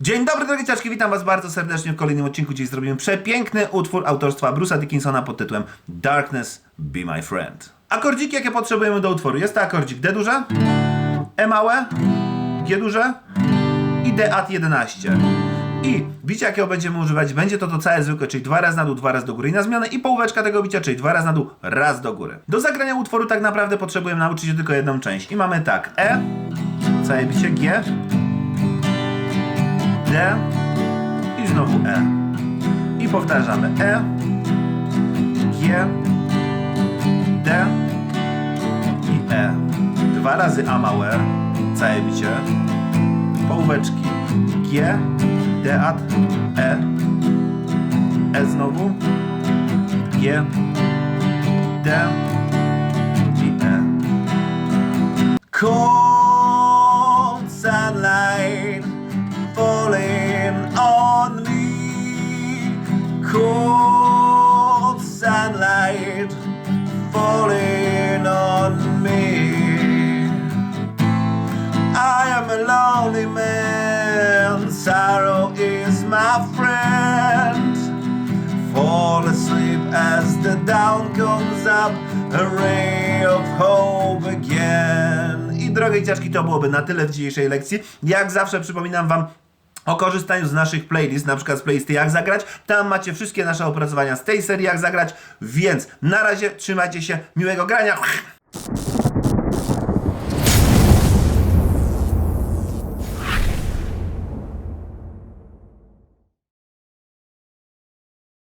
Dzień dobry drogie ciaczki, witam was bardzo serdecznie w kolejnym odcinku, gdzie zrobimy przepiękny utwór autorstwa Bruce'a Dickinsona pod tytułem Darkness Be My Friend. Akordziki jakie potrzebujemy do utworu, jest to akordzik D duże, E małe, G duże i D at 11. I bicia jakiego będziemy używać, będzie to to całe zwykłe, czyli dwa razy na dół, dwa razy do góry i na zmianę i połóweczka tego bicia, czyli dwa razy na dół, raz do góry. Do zagrania utworu tak naprawdę potrzebujemy nauczyć się tylko jedną część i mamy tak E, całe bicie G, D i znowu E. I powtarzamy E, G, D i E. Dwa razy A małe, całe bicie, połóweczki G, D at E, E znowu, G, D sorrow is my friend. Fall asleep as the dawn comes up, a ray of hope again. I drogie ciaczki, to byłoby na tyle w dzisiejszej lekcji. Jak zawsze przypominam wam, o korzystaniu z naszych playlist, na przykład z playlisty Jak Zagrać. Tam macie wszystkie nasze opracowania z tej serii Jak Zagrać, więc na razie trzymajcie się, miłego grania.